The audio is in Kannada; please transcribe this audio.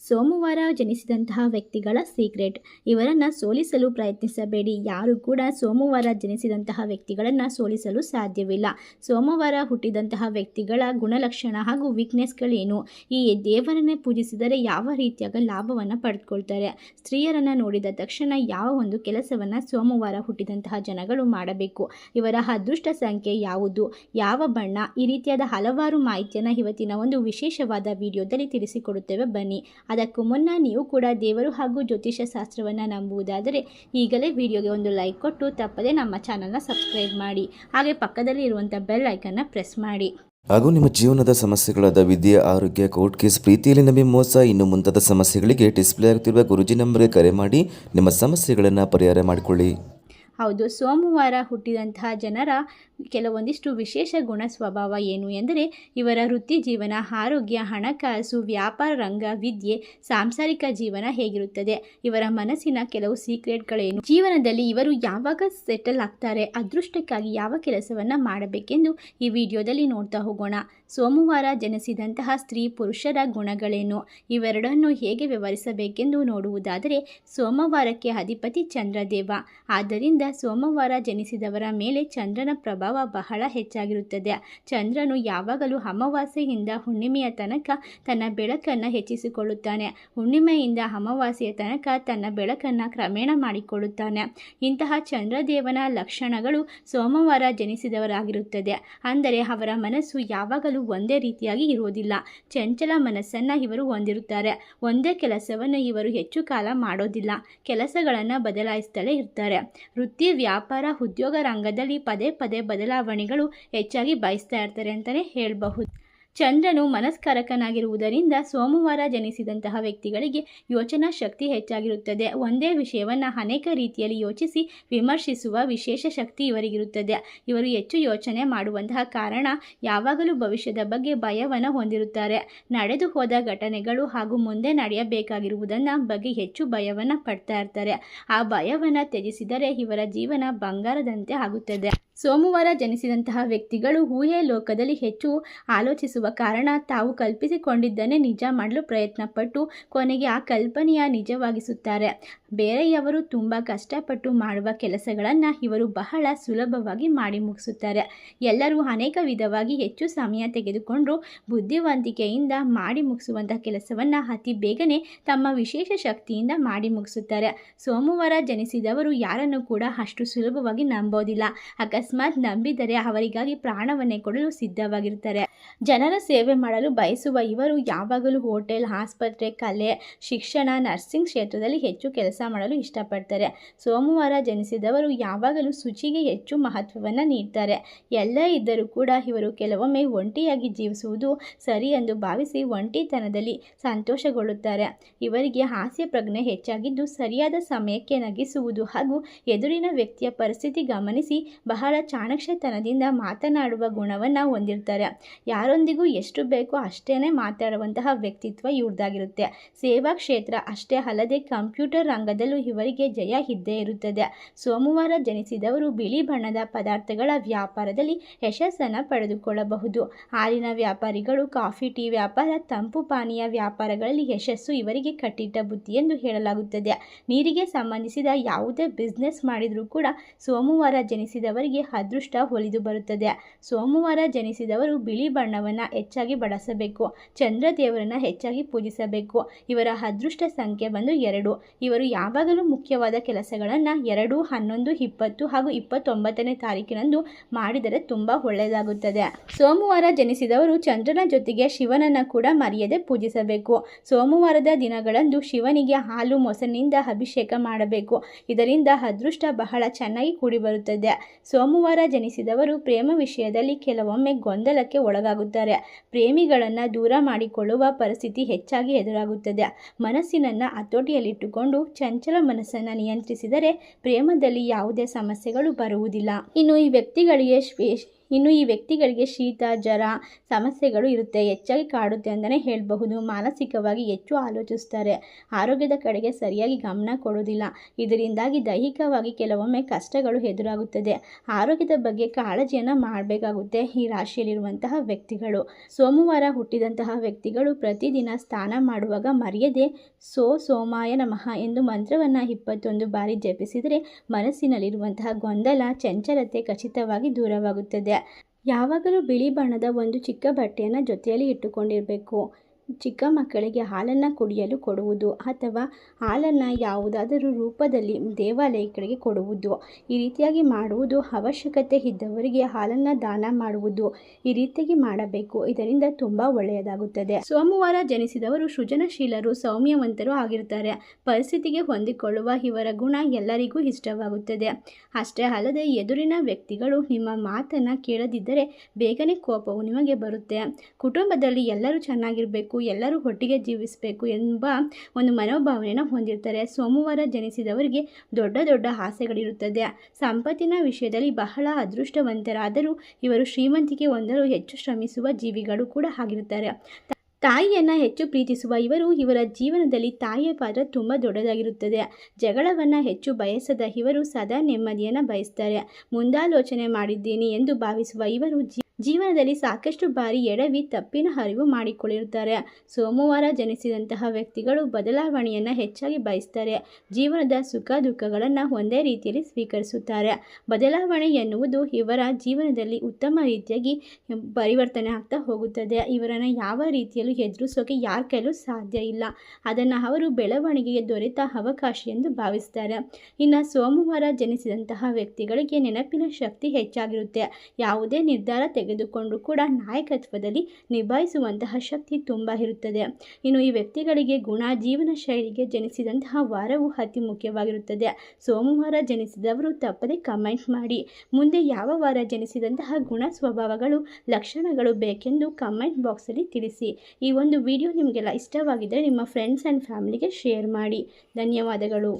ಸೋಮವಾರ ಜನಿಸಿದಂತಹ ವ್ಯಕ್ತಿಗಳ ಸೀಕ್ರೆಟ್ ಇವರನ್ನು ಸೋಲಿಸಲು ಪ್ರಯತ್ನಿಸಬೇಡಿ. ಯಾರು ಕೂಡ ಸೋಮವಾರ ಜನಿಸಿದಂತಹ ವ್ಯಕ್ತಿಗಳನ್ನು ಸೋಲಿಸಲು ಸಾಧ್ಯವಿಲ್ಲ. ಸೋಮವಾರ ಹುಟ್ಟಿದಂತಹ ವ್ಯಕ್ತಿಗಳ ಗುಣಲಕ್ಷಣ ಹಾಗೂ ವೀಕ್ನೆಸ್ಗಳೇನು ಈ ದೇವರನ್ನೇ ಪೂಜಿಸಿದರೆ ಯಾವ ರೀತಿಯಾಗ ಲಾಭವನ್ನು ಪಡೆದುಕೊಳ್ತಾರೆ ಸ್ತ್ರೀಯರನ್ನು ನೋಡಿದ ತಕ್ಷಣ ಯಾವ ಒಂದು ಕೆಲಸವನ್ನು ಸೋಮವಾರ ಹುಟ್ಟಿದಂತಹ ಜನಗಳು ಮಾಡಬೇಕು? ಇವರ ಅದೃಷ್ಟ ಸಂಖ್ಯೆ ಯಾವುದು? ಯಾವ ಬಣ್ಣ? ಈ ರೀತಿಯಾದ ಹಲವಾರು ಮಾಹಿತಿಯನ್ನು ಇವತ್ತಿನ ಒಂದು ವಿಶೇಷವಾದ ವಿಡಿಯೋದಲ್ಲಿ ತಿಳಿಸಿಕೊಡುತ್ತೇವೆ. ಬನ್ನಿ. ಅದಕ್ಕೂ ಮುನ್ನ ನೀವು ಕೂಡ ದೇವರು ಹಾಗೂ ಜ್ಯೋತಿಷ್ಯ ಶಾಸ್ತ್ರವನ್ನು ನಂಬುವುದಾದರೆ ಈಗಲೇ ವಿಡಿಯೋಗೆ ಒಂದು ಲೈಕ್ ಕೊಟ್ಟು ತಪ್ಪದೇ ನಮ್ಮ ಚಾನಲ್ನ ಸಬ್ಸ್ಕ್ರೈಬ್ ಮಾಡಿ. ಹಾಗೆ ಪಕ್ಕದಲ್ಲಿ ಇರುವಂಥ ಬೆಲ್ ಐಕನ್ನ ಪ್ರೆಸ್ ಮಾಡಿ. ಹಾಗೂ ನಿಮ್ಮ ಜೀವನದ ಸಮಸ್ಯೆಗಳಾದ ವಿದ್ಯೆ, ಆರೋಗ್ಯ ಕೋರ್ಟ್ ಕೇಸ್ ಪ್ರೀತಿಯಲ್ಲಿ ನಮಗೆ ಮೋಸ, ಇನ್ನು ಮುಂತಾದ ಸಮಸ್ಯೆಗಳಿಗೆ ಡಿಸ್ಪ್ಲೇ ಆಗ್ತಿರುವ ಗುರುಜಿ ನಂಬರ್ಗೆ ಕರೆ ಮಾಡಿ ನಿಮ್ಮ ಸಮಸ್ಯೆಗಳನ್ನು ಪರಿಹಾರ ಮಾಡಿಕೊಳ್ಳಿ. ಹೌದು, ಸೋಮವಾರ ಹುಟ್ಟಿದಂತಹ ಜನರ ಕೆಲವೊಂದಿಷ್ಟು ವಿಶೇಷ ಗುಣ ಸ್ವಭಾವ ಏನು ಎಂದರೆ, ಇವರ ವೃತ್ತಿ ಜೀವನ, ಆರೋಗ್ಯ, ಹಣಕಾಸು, ವ್ಯಾಪಾರ, ರಂಗ, ವಿದ್ಯೆ, ಸಾಂಸಾರಿಕ ಜೀವನ ಹೇಗಿರುತ್ತದೆ, ಇವರ ಮನಸ್ಸಿನ ಕೆಲವು ಸೀಕ್ರೆಟ್ಗಳೇನು, ಜೀವನದಲ್ಲಿ ಇವರು ಯಾವಾಗ ಸೆಟಲ್ ಆಗ್ತಾರೆ, ಅದೃಷ್ಟಕ್ಕಾಗಿ ಯಾವ ಕೆಲಸವನ್ನು ಮಾಡಬೇಕೆಂದು ಈ ವಿಡಿಯೋದಲ್ಲಿ ನೋಡ್ತಾ ಹೋಗೋಣ. ಸೋಮವಾರ ಜನಿಸಿದಂತಹ ಸ್ತ್ರೀ ಪುರುಷರ ಗುಣಗಳೇನು, ಇವೆರಡನ್ನು ಹೇಗೆ ವ್ಯವಹರಿಸಬೇಕೆಂದು ನೋಡುವುದಾದರೆ, ಸೋಮವಾರಕ್ಕೆ ಅಧಿಪತಿ ಚಂದ್ರದೇವ. ಆದ್ದರಿಂದ ಸೋಮವಾರ ಜನಿಸಿದವರ ಮೇಲೆ ಚಂದ್ರನ ಪ್ರಭಾವ ಬಹಳ ಹೆಚ್ಚಾಗಿರುತ್ತದೆ. ಚಂದ್ರನು ಯಾವಾಗಲೂ ಅಮಾವಾಸ್ಯೆಯಿಂದ ಹುಣ್ಣಿಮೆಯ ತನಕ ತನ್ನ ಬೆಳಕನ್ನು ಹೆಚ್ಚಿಸಿಕೊಳ್ಳುತ್ತಾನೆ. ಹುಣ್ಣಿಮೆಯಿಂದ ಅಮಾವಾಸ್ಯೆಯ ತನಕ ತನ್ನ ಬೆಳಕನ್ನು ಕ್ರಮೇಣ ಮಾಡಿಕೊಳ್ಳುತ್ತಾನೆ. ಇಂತಹ ಚಂದ್ರದೇವನ ಲಕ್ಷಣಗಳು ಸೋಮವಾರ ಜನಿಸಿದವರಾಗಿರುತ್ತದೆ. ಅಂದರೆ ಅವರ ಮನಸ್ಸು ಯಾವಾಗಲೂ ಒಂದೇ ರೀತಿಯಾಗಿ ಇರುವುದಿಲ್ಲ. ಚಂಚಲ ಮನಸ್ಸನ್ನು ಇವರು ಹೊಂದಿರುತ್ತಾರೆ. ಒಂದೇ ಕೆಲಸವನ್ನು ಇವರು ಹೆಚ್ಚು ಕಾಲ ಮಾಡೋದಿಲ್ಲ. ಕೆಲಸಗಳನ್ನು ಬದಲಾಯಿಸ್ತಲೇ ಇರ್ತಾರೆ. ವ್ಯಾಪಾರ ಉದ್ಯೋಗ ರಂಗದಲ್ಲಿ ಪದೇ ಪದೇ ಬದಲಾವಣೆಗಳು ಹೆಚ್ಚಾಗಿ ಬಯಸ್ತಾ ಇರ್ತಾರೆ ಅಂತಲೇ ಹೇಳಬಹುದು. ಚಂದ್ರನು ಮನಸ್ಕಾರಕನಾಗಿರುವುದರಿಂದ ಸೋಮವಾರ ಜನಿಸಿದಂತಹ ವ್ಯಕ್ತಿಗಳಿಗೆ ಯೋಚನಾ ಶಕ್ತಿ ಹೆಚ್ಚಾಗಿರುತ್ತದೆ. ಒಂದೇ ವಿಷಯವನ್ನು ಅನೇಕ ರೀತಿಯಲ್ಲಿ ಯೋಚಿಸಿ ವಿಮರ್ಶಿಸುವ ವಿಶೇಷ ಶಕ್ತಿ ಇವರಿಗಿರುತ್ತದೆ. ಇವರು ಹೆಚ್ಚು ಯೋಚನೆ ಮಾಡುವಂತಹ ಕಾರಣ ಯಾವಾಗಲೂ ಭವಿಷ್ಯದ ಬಗ್ಗೆ ಭಯವನ್ನು ಹೊಂದಿರುತ್ತಾರೆ. ನಡೆದು ಹೋದ ಘಟನೆಗಳು ಹಾಗೂ ಮುಂದೆ ನಡೆಯಬೇಕಾಗಿರುವುದನ್ನು ಬಗ್ಗೆ ಹೆಚ್ಚು ಭಯವನ್ನು ಪಡ್ತಾ ಇರ್ತಾರೆ. ಆ ಭಯವನ್ನು ತ್ಯಜಿಸಿದರೆ ಇವರ ಜೀವನ ಬಂಗಾರದಂತೆ ಆಗುತ್ತದೆ. ಸೋಮವಾರ ಜನಿಸಿದಂತಹ ವ್ಯಕ್ತಿಗಳು ಊಹೆ ಲೋಕದಲ್ಲಿ ಹೆಚ್ಚು ಆಲೋಚಿಸುವ ಕಾರಣ ತಾವು ಕಲ್ಪಿಸಿಕೊಂಡಿದ್ದನ್ನೇ ನಿಜ ಮಾಡಲು ಪ್ರಯತ್ನಪಟ್ಟು ಕೊನೆಗೆ ಆ ಕಲ್ಪನೆಯ ನಿಜವಾಗಿಸುತ್ತಾರೆ. ಬೇರೆಯವರು ತುಂಬ ಕಷ್ಟಪಟ್ಟು ಮಾಡುವ ಕೆಲಸಗಳನ್ನು ಇವರು ಬಹಳ ಸುಲಭವಾಗಿ ಮಾಡಿ ಮುಗಿಸುತ್ತಾರೆ. ಎಲ್ಲರೂ ಅನೇಕ ವಿಧವಾಗಿ ಹೆಚ್ಚು ಸಮಯ ತೆಗೆದುಕೊಂಡು ಬುದ್ಧಿವಂತಿಕೆಯಿಂದ ಮಾಡಿ ಮುಗಿಸುವಂಥ ಕೆಲಸವನ್ನು ಅತಿ ಬೇಗನೆ ತಮ್ಮ ವಿಶೇಷ ಶಕ್ತಿಯಿಂದ ಮಾಡಿ ಮುಗಿಸುತ್ತಾರೆ. ಸೋಮವಾರ ಜನಿಸಿದವರು ಯಾರನ್ನು ಕೂಡ ಅಷ್ಟು ಸುಲಭವಾಗಿ ನಂಬೋದಿಲ್ಲ. ಅಕಸ್ಮಾತ್ ನಂಬಿದರೆ ಅವರಿಗಾಗಿ ಪ್ರಾಣವನ್ನೇ ಕೊಡಲು ಸಿದ್ಧವಾಗಿರ್ತಾರೆ ಜನರ ಸೇವೆ ಮಾಡಲು ಬಯಸುವ ಇವರು ಯಾವಾಗಲೂ ಹೋಟೆಲ್, ಆಸ್ಪತ್ರೆ, ಕಲೆ, ಶಿಕ್ಷಣ, ನರ್ಸಿಂಗ್ ಕ್ಷೇತ್ರದಲ್ಲಿ ಹೆಚ್ಚು ಕೆಲಸ ಮಾಡಲು ಇಷ್ಟಪಡ್ತಾರೆ. ಸೋಮವಾರ ಜನಿಸಿದವರು ಯಾವಾಗಲೂ ಶುಚಿಗೆ ಹೆಚ್ಚು ಮಹತ್ವವನ್ನು ನೀಡ್ತಾರೆ. ಎಲ್ಲ ಇದ್ದರೂ ಕೂಡ ಇವರು ಕೆಲವೊಮ್ಮೆ ಒಂಟಿಯಾಗಿ ಜೀವಿಸುವುದು ಸರಿ ಎಂದು ಭಾವಿಸಿ ಒಂಟಿತನದಲ್ಲಿ ಸಂತೋಷಗೊಳ್ಳುತ್ತಾರೆ. ಇವರಿಗೆ ಹಾಸ್ಯ ಪ್ರಜ್ಞೆ ಹೆಚ್ಚಾಗಿದ್ದು ಸರಿಯಾದ ಸಮಯಕ್ಕೆ ನಗಿಸುವುದು ಹಾಗೂ ಎದುರಿನ ವ್ಯಕ್ತಿಯ ಪರಿಸ್ಥಿತಿ ಗಮನಿಸಿ ಬಹಳ ಚಾಣಕ್ಷತನದಿಂದ ಮಾತನಾಡುವ ಗುಣವನ್ನು ಹೊಂದಿರ್ತಾರೆ ಯಾರೊಂದಿಗೂ ಎಷ್ಟು ಬೇಕೋ ಅಷ್ಟೇ ಮಾತಾಡುವಂತಹ ವ್ಯಕ್ತಿತ್ವ ಇವ್ರದ್ದಾಗಿರುತ್ತೆ. ಸೇವಾ ಕ್ಷೇತ್ರ ಅಷ್ಟೇ ಅಲ್ಲದೆ ಕಂಪ್ಯೂಟರ್ ರಂಗದಲ್ಲೂ ಇವರಿಗೆ ಜಯ ಇದ್ದೇ ಇರುತ್ತದೆ. ಸೋಮವಾರ ಜನಿಸಿದವರು ಬಿಳಿ ಬಣ್ಣದ ಪದಾರ್ಥಗಳ ವ್ಯಾಪಾರದಲ್ಲಿ ಯಶಸ್ಸನ್ನು ಪಡೆದುಕೊಳ್ಳಬಹುದು. ಹಾಲಿನ ವ್ಯಾಪಾರಿಗಳು, ಕಾಫಿ, ಟೀ ವ್ಯಾಪಾರ, ತಂಪು ಪಾನೀಯ ವ್ಯಾಪಾರಗಳಲ್ಲಿ ಯಶಸ್ಸು ಇವರಿಗೆ ಕಟ್ಟಿಟ್ಟ ಬುದ್ಧಿ ಎಂದು ಹೇಳಲಾಗುತ್ತದೆ. ನೀರಿಗೆ ಸಂಬಂಧಿಸಿದ ಯಾವುದೇ ಬಿಸ್ನೆಸ್ ಮಾಡಿದರೂ ಕೂಡ ಸೋಮವಾರ ಜನಿಸಿದವರಿಗೆ ಅದೃಷ್ಟ ಒಲಿದು ಬರುತ್ತದೆ. ಸೋಮವಾರ ಜನಿಸಿದವರು ಬಿಳಿ ಬಣ್ಣವನ್ನು ಹೆಚ್ಚಾಗಿ ಬಳಸಬೇಕು. ಚಂದ್ರದೇವರನ್ನು ಹೆಚ್ಚಾಗಿ ಪೂಜಿಸಬೇಕು. ಇವರ ಅದೃಷ್ಟ ಸಂಖ್ಯೆ ಬಂದು ಎರಡು. ಇವರು ಯಾವಾಗಲೂ ಮುಖ್ಯವಾದ ಕೆಲಸಗಳನ್ನು ಎರಡು, ಹನ್ನೊಂದು, ಇಪ್ಪತ್ತು ಹಾಗೂ ಇಪ್ಪತ್ತೊಂಬತ್ತನೇ ತಾರೀಕಿನಂದು ಮಾಡಿದರೆ ತುಂಬ ಒಳ್ಳೆಯದಾಗುತ್ತದೆ. ಸೋಮವಾರ ಜನಿಸಿದವರು ಚಂದ್ರನ ಜೊತೆಗೆ ಶಿವನನ್ನು ಕೂಡ ಮರೆಯದೆ ಪೂಜಿಸಬೇಕು. ಸೋಮವಾರದ ದಿನಗಳಂದು ಶಿವನಿಗೆ ಹಾಲು ಮೊಸರಿನಿಂದ ಅಭಿಷೇಕ ಮಾಡಬೇಕು. ಇದರಿಂದ ಅದೃಷ್ಟ ಬಹಳ ಚೆನ್ನಾಗಿ ಕೂಡಿಬರುತ್ತದೆ. ಸೋಮವಾರ ಜನಿಸಿದವರು ಪ್ರೇಮ ವಿಷಯದಲ್ಲಿ ಕೆಲವೊಮ್ಮೆ ಗೊಂದಲಕ್ಕೆ ಒಳಗಾಗುತ್ತಾರೆ. ಪ್ರೇಮಿಗಳನ್ನು ದೂರ ಮಾಡಿಕೊಳ್ಳುವ ಪರಿಸ್ಥಿತಿ ಹೆಚ್ಚಾಗಿ ಎದುರಾಗುತ್ತದೆ. ಮನಸ್ಸಿನನ್ನು ಹತೋಟಿಯಲ್ಲಿಟ್ಟುಕೊಂಡು ಚಂಚಲ ಮನಸ್ಸನ್ನು ನಿಯಂತ್ರಿಸಿದರೆ ಪ್ರೇಮದಲ್ಲಿ ಯಾವುದೇ ಸಮಸ್ಯೆಗಳು ಬರುವುದಿಲ್ಲ. ಇನ್ನು ಈ ವ್ಯಕ್ತಿಗಳಿಗೆ ಇನ್ನು ಈ ವ್ಯಕ್ತಿಗಳಿಗೆ ಶೀತ, ಜ್ವರ, ಸಮಸ್ಯೆಗಳು ಇರುತ್ತೆ. ಹೆಚ್ಚಾಗಿ ಕಾಡುತ್ತೆ ಅಂತಲೇ ಹೇಳಬಹುದು. ಮಾನಸಿಕವಾಗಿ ಹೆಚ್ಚು ಆಲೋಚಿಸ್ತಾರೆ. ಆರೋಗ್ಯದ ಕಡೆಗೆ ಸರಿಯಾಗಿ ಗಮನ ಕೊಡೋದಿಲ್ಲ ಇದರಿಂದಾಗಿ ದೈಹಿಕವಾಗಿ ಕೆಲವೊಮ್ಮೆ ಕಷ್ಟಗಳು ಎದುರಾಗುತ್ತದೆ. ಆರೋಗ್ಯದ ಬಗ್ಗೆ ಕಾಳಜಿಯನ್ನು ಮಾಡಬೇಕಾಗುತ್ತೆ ಈ ರಾಶಿಯಲ್ಲಿರುವಂತಹ ವ್ಯಕ್ತಿಗಳು. ಸೋಮವಾರ ಹುಟ್ಟಿದಂತಹ ವ್ಯಕ್ತಿಗಳು ಪ್ರತಿದಿನ ಸ್ನಾನ ಮಾಡುವಾಗ ಮರೆಯದೆ, ಸೋ ಸೋಮಾಯ ನಮಃ ಎಂದು ಮಂತ್ರವನ್ನು ಇಪ್ಪತ್ತೊಂದು ಬಾರಿ ಜಪಿಸಿದರೆ ಮನಸ್ಸಿನಲ್ಲಿರುವಂತಹ ಗೊಂದಲ, ಚಂಚಲತೆ ಖಚಿತವಾಗಿ ದೂರವಾಗುತ್ತದೆ. ಯಾವಾಗಲೂ ಬಿಳಿ ಬಣ್ಣದ ಒಂದು ಚಿಕ್ಕ ಬಟ್ಟೆಯನ್ನು ಜೊತೆಯಲ್ಲಿ ಇಟ್ಟುಕೊಂಡಿರಬೇಕು. ಚಿಕ್ಕ ಮಕ್ಕಳಿಗೆ ಹಾಲನ್ನು ಕುಡಿಯಲು ಕೊಡುವುದು ಅಥವಾ ಹಾಲನ್ನು ಯಾವುದಾದರೂ ರೂಪದಲ್ಲಿ ದೇವಾಲಯಗಳಿಗೆ ಕೊಡುವುದು. ಈ ರೀತಿಯಾಗಿ ಮಾಡುವುದು ಅವಶ್ಯಕತೆ ಇದ್ದವರಿಗೆ ಹಾಲನ್ನು ದಾನ ಮಾಡುವುದು ಈ ರೀತಿಯಾಗಿ ಮಾಡಬೇಕು. ಇದರಿಂದ ತುಂಬ ಒಳ್ಳೆಯದಾಗುತ್ತದೆ. ಸೋಮವಾರ ಜನಿಸಿದವರು ಸೃಜನಶೀಲರು, ಸೌಮ್ಯವಂತರು ಆಗಿರುತ್ತಾರೆ. ಪರಿಸ್ಥಿತಿಗೆ ಹೊಂದಿಕೊಳ್ಳುವ ಇವರ ಗುಣ ಎಲ್ಲರಿಗೂ ಇಷ್ಟವಾಗುತ್ತದೆ. ಅಷ್ಟೇ ಅಲ್ಲದೆ ಎದುರಿನ ವ್ಯಕ್ತಿಗಳು ನಿಮ್ಮ ಮಾತನ್ನು ಕೇಳದಿದ್ದರೆ ಬೇಗನೆ ಕೋಪವು ನಿಮಗೆ ಬರುತ್ತೆ. ಕುಟುಂಬದಲ್ಲಿ ಎಲ್ಲರೂ ಚೆನ್ನಾಗಿರಬೇಕು. ಎಲ್ಲರೂ ಒಟ್ಟಿಗೆ ಜೀವಿಸಬೇಕು ಎಂಬ ಒಂದು ಮನೋಭಾವನೆಯನ್ನು ಹೊಂದಿರ್ತಾರೆ. ಸೋಮವಾರ ಜನಿಸಿದವರಿಗೆ ದೊಡ್ಡ ದೊಡ್ಡ ಆಸೆಗಳಿರುತ್ತದೆ. ಸಂಪತ್ತಿನ ವಿಷಯದಲ್ಲಿ ಬಹಳ ಅದೃಷ್ಟವಂತರಾದರೂ ಇವರು ಶ್ರೀಮಂತಿಕೆ ಹೊಂದಲು ಹೆಚ್ಚು ಶ್ರಮಿಸುವ ಜೀವಿಗಳು ಕೂಡ ಆಗಿರುತ್ತಾರೆ. ತಾಯಿಯನ್ನು ಹೆಚ್ಚು ಪ್ರೀತಿಸುವ ಇವರು ಇವರ ಜೀವನದಲ್ಲಿ ತಾಯಿಯ ಪಾತ್ರ ತುಂಬ ದೊಡ್ಡದಾಗಿರುತ್ತದೆ. ಜಗಳವನ್ನು ಹೆಚ್ಚು ಬಯಸದ ಇವರು ಸದಾ ನೆಮ್ಮದಿಯನ್ನು ಬಯಸ್ತಾರೆ. ಮುಂದಾಲೋಚನೆ ಮಾಡಿದ್ದೀನಿ ಎಂದು ಭಾವಿಸುವ ಇವರು ಜೀವನದಲ್ಲಿ ಸಾಕಷ್ಟು ಬಾರಿ ಎಡವಿ ತಪ್ಪಿನ ಅರಿವು ಮಾಡಿಕೊಳ್ಳಿರುತ್ತಾರೆ ಸೋಮವಾರ ಜನಿಸಿದಂತಹ ವ್ಯಕ್ತಿಗಳು ಬದಲಾವಣೆಯನ್ನು ಹೆಚ್ಚಾಗಿ ಬಯಸ್ತಾರೆ. ಜೀವನದ ಸುಖ ದುಃಖಗಳನ್ನು ಒಂದೇ ರೀತಿಯಲ್ಲಿ ಸ್ವೀಕರಿಸುತ್ತಾರೆ. ಬದಲಾವಣೆ ಎನ್ನುವುದು ಇವರ ಜೀವನದಲ್ಲಿ ಉತ್ತಮ ರೀತಿಯಾಗಿ ಪರಿವರ್ತನೆ ಆಗ್ತಾ ಹೋಗುತ್ತದೆ. ಇವರನ್ನು ಯಾವ ರೀತಿಯಲ್ಲೂ ಎದುರಿಸೋಕೆ ಯಾರ ಕೈಲೂ ಸಾಧ್ಯ ಇಲ್ಲ. ಅದನ್ನು ಅವರು ಬೆಳವಣಿಗೆಗೆ ದೊರೆತ ಅವಕಾಶ ಎಂದು ಭಾವಿಸ್ತಾರೆ. ಇನ್ನು ಸೋಮವಾರ ಜನಿಸಿದಂತಹ ವ್ಯಕ್ತಿಗಳಿಗೆ ನೆನಪಿನ ಶಕ್ತಿ ಹೆಚ್ಚಾಗಿರುತ್ತೆ. ಯಾವುದೇ ನಿರ್ಧಾರ ತೆಗೆದುಕೊಂಡು ಕೂಡ ನಾಯಕತ್ವದಲ್ಲಿ ನಿಭಾಯಿಸುವಂತಹ ಶಕ್ತಿ ತುಂಬ ಇರುತ್ತದೆ. ಇನ್ನು ಈ ವ್ಯಕ್ತಿಗಳಿಗೆ ಗುಣ, ಜೀವನ ಶೈಲಿಗೆ ಜನಿಸಿದಂತಹ ವಾರವು ಅತಿ ಮುಖ್ಯವಾಗಿರುತ್ತದೆ. ಸೋಮವಾರ ಜನಿಸಿದವರು ತಪ್ಪದೆ ಕಮೆಂಟ್ ಮಾಡಿ. ಮುಂದೆ ಯಾವ ವಾರ ಜನಿಸಿದಂತಹ ಗುಣ ಸ್ವಭಾವಗಳು, ಲಕ್ಷಣಗಳು ಬೇಕೆಂದು ಕಮೆಂಟ್ ಬಾಕ್ಸಲ್ಲಿ ತಿಳಿಸಿ. ಈ ಒಂದು ವಿಡಿಯೋ ನಿಮಗೆಲ್ಲ ಇಷ್ಟವಾಗಿದ್ದರೆ ನಿಮ್ಮ ಫ್ರೆಂಡ್ಸ್ ಆ್ಯಂಡ್ ಫ್ಯಾಮಿಲಿಗೆ ಶೇರ್ ಮಾಡಿ. ಧನ್ಯವಾದಗಳು.